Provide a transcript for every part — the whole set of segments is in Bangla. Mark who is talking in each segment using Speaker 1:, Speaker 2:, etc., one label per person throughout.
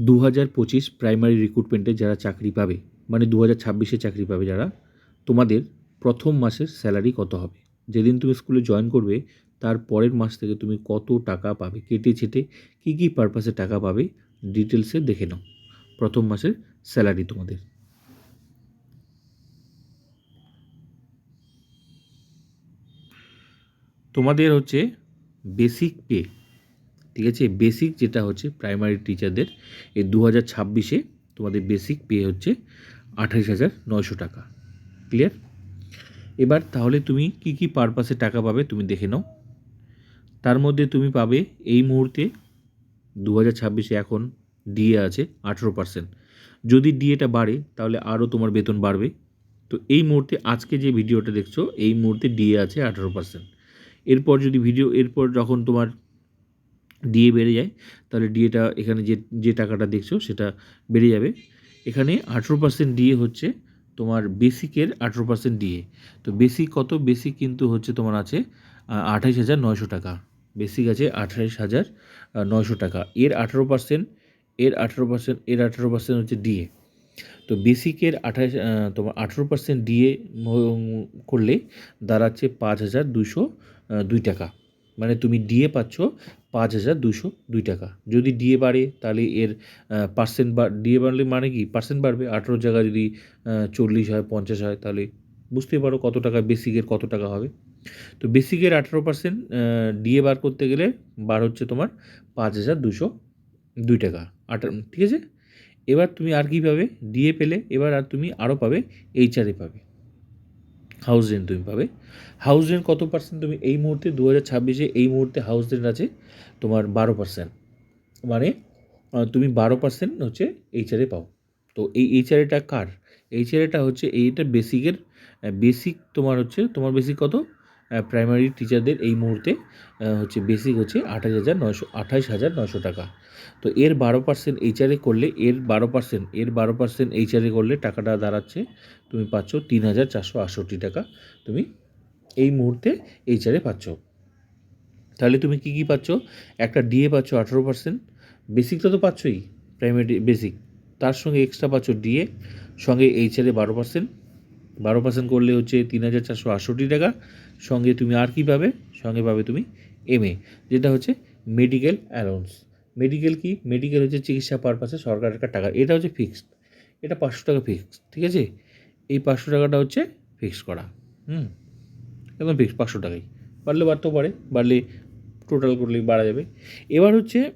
Speaker 1: দু হাজার পঁচিশ প্রাইমারি রিক্রুটমেন্টে যারা চাকরি পাবে মানে দু হাজার ছাব্বিশে চাকরি পাবে যারা, তোমাদের প্রথম মাসের স্যালারি কত হবে? যেদিন তুমি স্কুলে জয়েন করবে, তার পরের মাস থেকে তুমি কত টাকা পাবে? কেটে ছেটে কী কী পারপাসে টাকা পাবে ডিটেলসে দেখে নাও। প্রথম মাসের স্যালারি তোমাদের। তোমাদের হচ্ছে বেসিক পে ঠিক আছে বেসিক যেটা হচ্ছে প্রাইমারি টিচারদের এই দু হাজার ছাব্বিশে তোমাদের বেসিক পে হচ্ছে আঠাশ হাজার নয়শো টাকা। ক্লিয়ার এবার তাহলে তুমি কি কি পারপাসে টাকা পাবে তুমি দেখে নাও। তার মধ্যে তুমি পাবে এই মুহূর্তে দু হাজার ছাব্বিশে এখন ডিএ আছে আঠেরো পার্সেন্ট যদি ডিএটা বাড়ে, তাহলে আরও তোমার বেতন বাড়বে। তো এই মুহূর্তে আজকে যে ভিডিওটা দেখছ, এই মুহূর্তে ডিএ আছে আঠেরো পার্সেন্ট এরপর যদি ভিডিও এরপর যখন তোমার ডিএ বেড়ে যায়, তাহলে ডিএটা এখানে যে যে টাকাটা দেখছ সেটা বেড়ে যাবে। এখানে আঠেরো পার্সেন্ট ডিএ হচ্ছে তোমার বেসিকের আঠেরো পার্সেন্ট ডিএ তো বেসিক কত? বেসিক কিন্তু হচ্ছে তোমার আছে আঠাইশ হাজার নয়শো টাকা। বেসিক আছে আঠাইশ হাজার নয়শো টাকা। এর আঠেরো পার্সেন্ট এর আঠেরো পার্সেন্ট এর আঠেরো পার্সেন্ট হচ্ছে ডিএ তো বেসিকের আঠাশ তোমার আঠেরো পার্সেন্ট ডিএ করলে দাঁড়াচ্ছে পাঁচ হাজার দুশো দুই টাকা। মানে তুমি ডিএ পাচ্ছ পাঁচ হাজার দুশো দুই টাকা। যদি ডিএ বাড়ে, তাহলে এর পার্সেন্ট বা ডিএ বাড়লে মানে কি? পার্সেন্ট বাড়বে। আঠেরো জায়গায় যদি চল্লিশ হয়, পঞ্চাশ হয়, তাহলে বুঝতেই পারো কত টাকা বেসিকের কত টাকা হবে। তো বেসিকের আঠেরো পার্সেন্ট ডিএ বার করতে গেলে বার হচ্ছে তোমার পাঁচ হাজার দুশো দুই টাকা। আঠারো ঠিক আছে? এবার তুমি আর কী পাবে? ডিএ পেলে, এবার আর তুমি আরও পাবে এইচআরএ পাবে। হাউস রেন্ট তুমি পাবে। হাউস রেন্ট কত পার্সেন্ট তুমি এই মুহূর্তে? দু হাজার ছাব্বিশে এই মুহূর্তে হাউস রেন্ট আছে তোমার বারো পার্সেন্ট মানে তুমি বারো পার্সেন্ট হচ্ছে এইচআরএ পাও। তো এই এইচআরএটা কার? এইচআরএটা হচ্ছে এইটা বেসিকের বেসিক তোমার হচ্ছে, তোমার বেসিক কত? প্রাইমারি টিচারদের এই মুহূর্তে হচ্ছে বেসিক হচ্ছে আঠাশ হাজার নয়শো, আঠাশ হাজার নয়শো টাকা। তো এর বারো পার্সেন্ট এইচআরএ করলে, এর বারো পার্সেন্ট এর বারো পার্সেন্ট এইচআরএ করলে টাকাটা দাঁড়াচ্ছে, তুমি পাচ্ছ তিন হাজার চারশো আটষট্টি টাকা। তুমি এই মুহূর্তে এইচআরএ পাচ্ছ। তাহলে তুমি কী কী পাচ্ছ? একটা ডিএ পাচ্ছ আঠেরো পার্সেন্ট বেসিকটা তো পাচ্ছই প্রাইমারি বেসিক তার সঙ্গে এক্সট্রা পাচ্ছ ডিএ সঙ্গে এইচআরএ বারো পার্সেন্ট বারো পার্সেন্ট করলে হচ্ছে তিন হাজার চারশো আটষট্টি টাকা। সঙ্গে তুমি আর কী পাবে? সঙ্গে পাবে তুমি এমএ যেটা হচ্ছে মেডিকেল অ্যালাউন্স মেডিকেল কি? মেডিকেল হচ্ছে চিকিৎসা পারপাসে সরকারের টাকা। এটা হচ্ছে ফিক্সড এটা পাঁচশো টাকা ফিক্সড ঠিক আছে? এই পাঁচশো টাকাটা হচ্ছে ফিক্স করা। হুম, একদম ফিক্স পাঁচশো টাকাই। বাড়লে বাড়তেও পারে, বাড়লে টোটাল করলে বাড়া যাবে। এবার হচ্ছে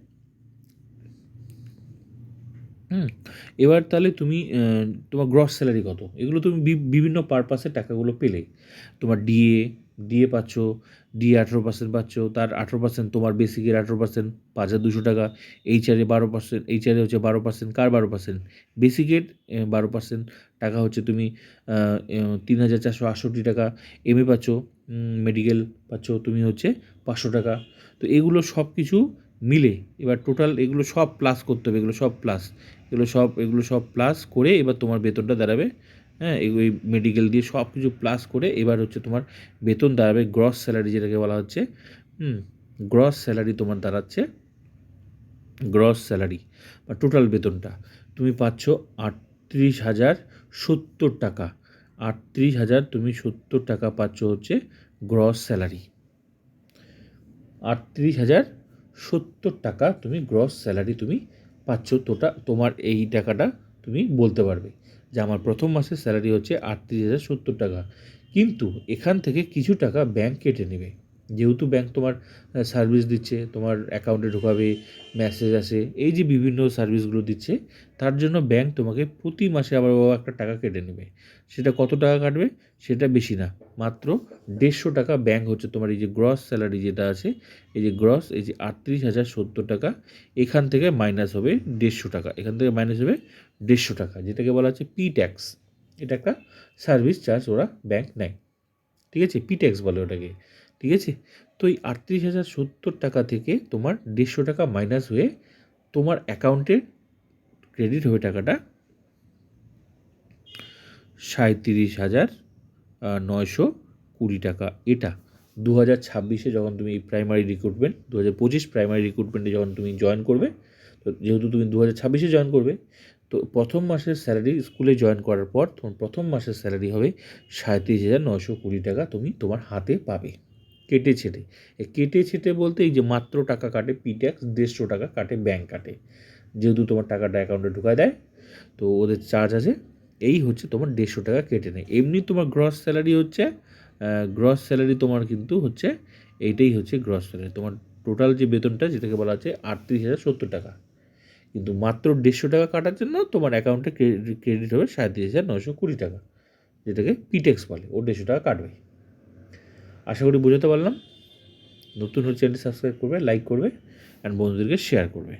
Speaker 1: হুম, এবার তাহলে তুমি তোমার গ্রস স্যালারি কত? এগুলো তুমি বিভিন্ন পারপাসে টাকাগুলো পেলে। তোমার ডিএ ডিএ পাচ্ছ ডিএ আঠেরো পার্সেন্ট পাচ্ছ, তার আঠেরো পার্সেন্ট তোমার বেসিকের আঠেরো পার্সেন্ট পাঁচ হাজার দুশো টাকা এইচআরে বারো পার্সেন্ট এইচআরে হচ্ছে বারো পার্সেন্ট কার বারো পার্সেন্ট বেসিকের বারো পার্সেন্ট টাকা হচ্ছে তুমি তিন হাজার চারশো আটষট্টি টাকা এমএ পাচ্ছ মেডিকেল পাচ্ছ তুমি হচ্ছে পাঁচশো টাকা। তো এগুলো সব কিছু মিলে, এবার টোটাল এগুলো সব প্লাস করতে হবে, এগুলো সব প্লাস এগুলো সব এগুলো সব প্লাস করে এবার তোমার বেতনটা দাঁড়াবে হ্যাঁ ওই মেডিকেল দিয়ে সব কিছু প্লাস করে এবার হচ্ছে তোমার বেতন দাঁড়াবে গ্রস স্যালারি যেটাকে বলা হচ্ছে, হুম গ্রস স্যালারি তোমার দাঁড়াচ্ছে গ্রস স্যালারি বা টোটাল বেতনটা, তুমি পাচ্ছ আটত্রিশ হাজার সত্তর টাকা, আটত্রিশ হাজার তুমি সত্তর টাকা পাচ্ছ হচ্ছে গ্রস স্যালারি আটত্রিশ হাজার সত্তর টাকা তুমি গ্রস স্যালারি তুমি পাচ্ছ, তোটা, তোমার এই টাকাটা তুমি বলতে পারবে যে আমার প্রথম মাসের স্যালারি হচ্ছে আটত্রিশ হাজার সত্তর টাকা। কিন্তু এখান থেকে কিছু টাকা ব্যাংক কেটে নেবে। যেহেতু ব্যাংক তোমার সার্ভিস দিচ্ছে, তোমার অ্যাকাউন্টে ঢোকাবে মেসেজ আসে, এই যে বিভিন্ন সার্ভিসগুলো দিচ্ছে, তার জন্য ব্যাংক তোমাকে প্রতি মাসে আবার বাবা একটা টাকা কেটে নেবে। সেটা কত টাকা কাটবে? সেটা বেশি না, মাত্র দেড়শো টাকা ব্যাংক হচ্ছে তোমার এই যে গ্রস স্যালারি যেটা আছে, এই যে গ্রস এই যে আটত্রিশ হাজার সত্তর টাকা, এখান থেকে মাইনাস হবে দেড়শো টাকা, এখান থেকে মাইনাস হবে দেড়শো টাকা, যেটাকে বলা হচ্ছে পি ট্যাক্স এটা একটা সার্ভিস চার্জ ওরা ব্যাংক নেয়। ঠিক আছে? পি ট্যাক্স বলে ওটাকে। ঠিক আছে? তো এই আটত্রিশ হাজার সত্তর টাকা থেকে তোমার দেড়শো টাকা মাইনাস হয়ে তোমার অ্যাকাউন্টে ক্রেডিট হবে টাকাটা সাঁত্রিশ হাজার নয়শো কুড়ি টাকা। এটা দু হাজার ছাব্বিশে যখন তুমি প্রাইমারি রিক্রুটমেন্ট দু হাজার পঁচিশ প্রাইমারি রিক্রুটমেন্টে যখন তুমি জয়েন করবে, তো যেহেতু তুমি দু হাজার ছাব্বিশে জয়েন করবে, তো প্রথম মাসের স্যালারি স্কুলে জয়েন করার পর তোমার প্রথম মাসের স্যালারি হবে সাঁত্রিশ হাজার নশো কুড়ি টাকা তুমি তোমার হাতে পাবে। কেটে ছেটে কেটে ছেটে বলতে এই যে মাত্র টাকা কাটে পি ট্যাক্স দেড়শো টাকা কাটে ব্যাংক কাটে। যেহেতু তোমার টাকাটা অ্যাকাউন্টে ঢুকায় দেয়, তো ওদের চার্জ আছে, এই হচ্ছে তোমার দেড়শো টাকা কেটে নেয়। এমনি তোমার গ্রস স্যালারি হচ্ছে গ্রস স্যালারি তোমার কিন্তু হচ্ছে, এইটাই হচ্ছে গ্রস স্যালারি তোমার টোটাল যে বেতনটা, যেটাকে বলা হচ্ছে আটত্রিশ হাজার সত্তর টাকা। কিন্তু মাত্র দেড়শো টাকা কাটার জন্য তোমার অ্যাকাউন্টে ক্রেডিট হবে সাঁত্রিশ হাজার নশো কুড়ি টাকা, যেটাকে পিটেক্স বলে, ও দেড়শো টাকা কাটবে। আশা করি বোঝাতে পারলাম। নতুন হচ্ছে চ্যানেলটি সাবস্ক্রাইব করবে লাইক করবে অ্যান্ড বন্ধুদেরকে শেয়ার করবে।